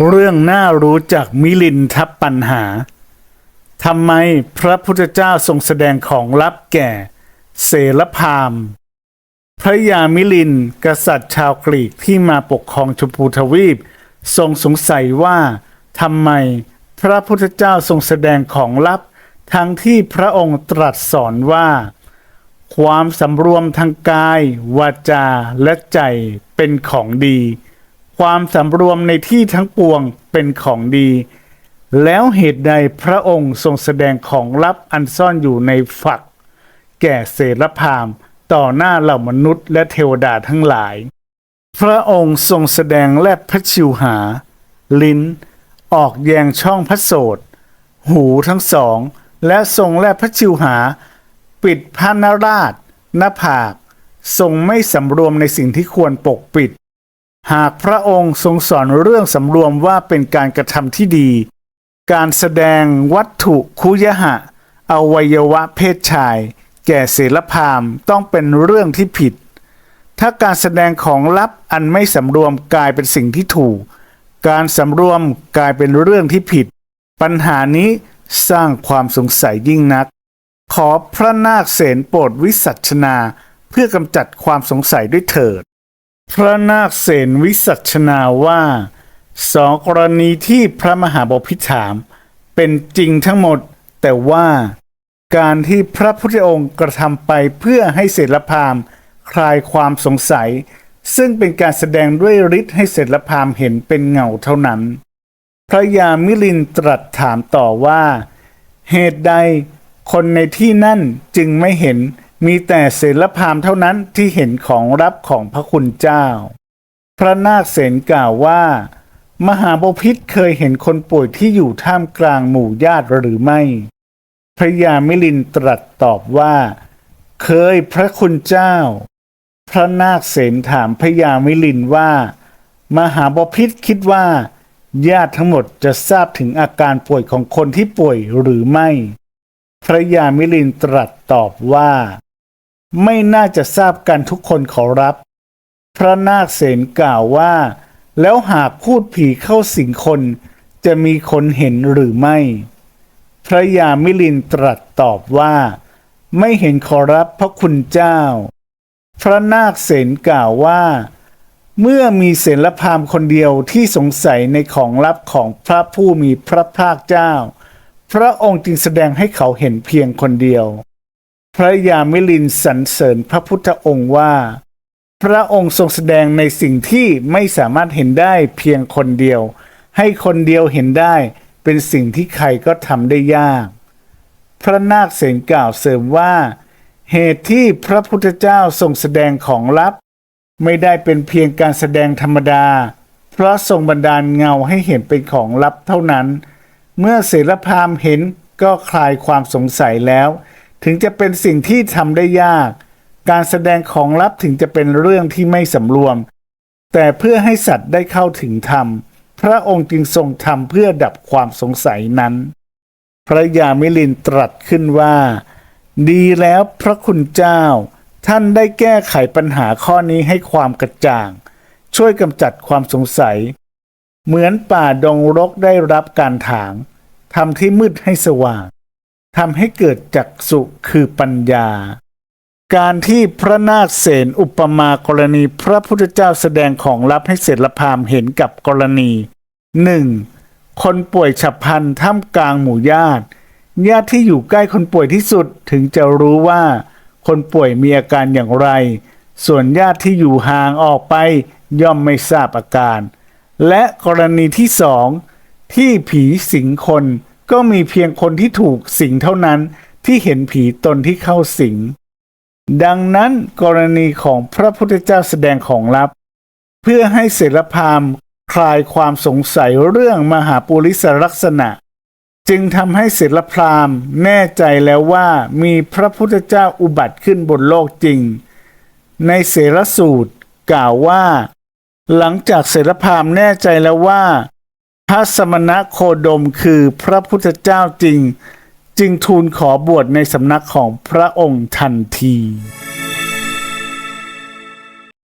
เรื่องน่ารู้จากมิลินทับปัญหา ทำไมพระพุทธเจ้าทรงแสดงของลับแก่ เสรพามพระยามิลินกษัตริย์ชาวกรีกที่มาปกครองชมพูทวีป ทรงสงสัยว่าทำไมพระพุทธเจ้าทรงแสดงของลับ ทั้งที่พระองค์ตรัสสอนว่า ความสำรวมทางกาย วาจาและใจเป็นของดี ความสำรวมในที่ทั้งปวงเป็นของดี แล้วเหตุใดพระองค์ทรงแสดงของลับอันซ่อนอยู่ในฝัก แก่เสรพามต่อหน้าเหล่ามนุษย์และเทวดาทั้งหลาย พระองค์ทรงแสดงแลบพระชิวหา ลิ้น ออกแยงช่องพระโสดหูทั้งสอง และทรงแลบพระชิวหา ปิดพระนราชหน้าผาก ทรงไม่สำรวมในสิ่งที่ควรปกปิด หากพระองค์ทรงสอนเรื่องสำรวมว่าเป็นการกระทำที่ดี การแสดงวัตถุคุยหะ อวัยวะเพศชาย แก่เสรพามต้องเป็นเรื่องที่ผิด ถ้าการแสดงของลับอันไม่สำรวมกลายเป็นสิ่งที่ถูก การสำรวมกลายเป็นเรื่องที่ผิด ปัญหานี้สร้างความสงสัยยิ่งนัก ขอพระนาคเสนโปรดวิสัชนาเพื่อกำจัดความสงสัยด้วยเถิด พระนาคเสนวิสัชนาว่าสองกรณีที่พระมหาบพิถามเป็นจริงทั้งหมด แต่ว่าการที่พระพุทธองค์กระทำไปเพื่อให้เสรพามคลายความสงสัย ซึ่งเป็นการแสดงด้วยฤทธิ์ให้เสรพามเห็นเป็นเงาเท่านั้น พระยามิลินตรัสถามต่อว่า เหตุใดคนในที่นั่นจึงไม่เห็น มีแต่เสรพามเท่านั้นที่เห็นของรับของพระคุณเจ้า พระนาคเสนกล่าวว่า มหาบพิษเคยเห็นคนป่วยที่อยู่ท่ามกลางหมู่ญาติหรือไม่ พระยามิลินตรัสตอบว่า เคยพระคุณเจ้า พระนาคเสนถามพระยามิลินว่า มหาบพิษคิดว่า ญาติทั้งหมดจะทราบถึงอาการป่วยของคนที่ป่วยหรือไม่พระยามิลินตรัสตอบว่า ไม่น่าจะทราบกันทุกคนขอรับ พระนาคเสนกล่าวว่า แล้วหากพูดผีเข้าสิงคนจะมีคนเห็นหรือไม่ พระยามิลินตรัสตอบว่า ไม่เห็นขอรับพระคุณเจ้า พระนาคเสนกล่าวว่า เมื่อมีเสนพามคนเดียวที่สงสัยในของลับของพระผู้มีพระภาคเจ้า พระองค์จึงแสดงให้เขาเห็นเพียงคนเดียว พระยามิลินสรรเสริญพระพุทธองค์ว่า พระองค์ทรงแสดงในสิ่งที่ไม่สามารถเห็นได้เพียงคนเดียว ให้คนเดียวเห็นได้เป็นสิ่งที่ใครก็ทำได้ยาก พระนาคเสนกล่าวเสริมว่า เหตุที่พระพุทธเจ้าทรงแสดงของลับ ไม่ได้เป็นเพียงการแสดงธรรมดา เพราะทรงบันดาลเงาให้เห็นเป็นของลับเท่านั้น เมื่อเสรพามเห็นก็คลายความสงสัยแล้ว ถึงจะเป็นสิ่งที่ทำได้ยาก การแสดงของลับถึงจะเป็นเรื่องที่ไม่สำรวม แต่เพื่อให้สัตว์ได้เข้าถึงธรรม พระองค์จึงทรงทำเพื่อดับความสงสัยนั้น พระยามิลินตรัสขึ้นว่า ดีแล้วพระคุณเจ้า ท่านได้แก้ไขปัญหาข้อนี้ให้ความกระจ่าง ช่วยกำจัดความสงสัย เหมือนป่าดงรกได้รับการถางทำที่มืดให้สว่าง ทำให้เกิดจักสุคือปัญญา การที่พระนาคเสนอุปมากรณีพระพุทธเจ้าแสดงของลับให้เสรพามเห็นกับกรณีหนึ่งคนป่วยฉับพลันท่ามกลางหมู่ญาติ ญาติที่อยู่ใกล้คนป่วยที่สุดถึงจะรู้ว่า คนป่วยมีอาการอย่างไร ส่วนญาติที่อยู่ห่างออกไปย่อมไม่ทราบอาการ และกรณีที่สองที่ผีสิงคน ก็มีเพียงคนที่ถูกสิงเท่านั้นที่เห็นผีตนที่เข้าสิง ดังนั้นกรณีของพระพุทธเจ้าแสดงของลับ เพื่อให้เสรพามคลายความสงสัยเรื่องมหาปุริสลักษณะ จึงทำให้เสรพรามแน่ใจแล้วว่ามีพระพุทธเจ้าอุบัติขึ้นบนโลกจริง ในเสรสูตรกล่าวว่า หลังจากเสรพรามแน่ใจแล้วว่า ระสมณะโคดมคือพระพุทธเจ้าจริง จึงทูลขอบวชในสำนักของพระองค์ทันที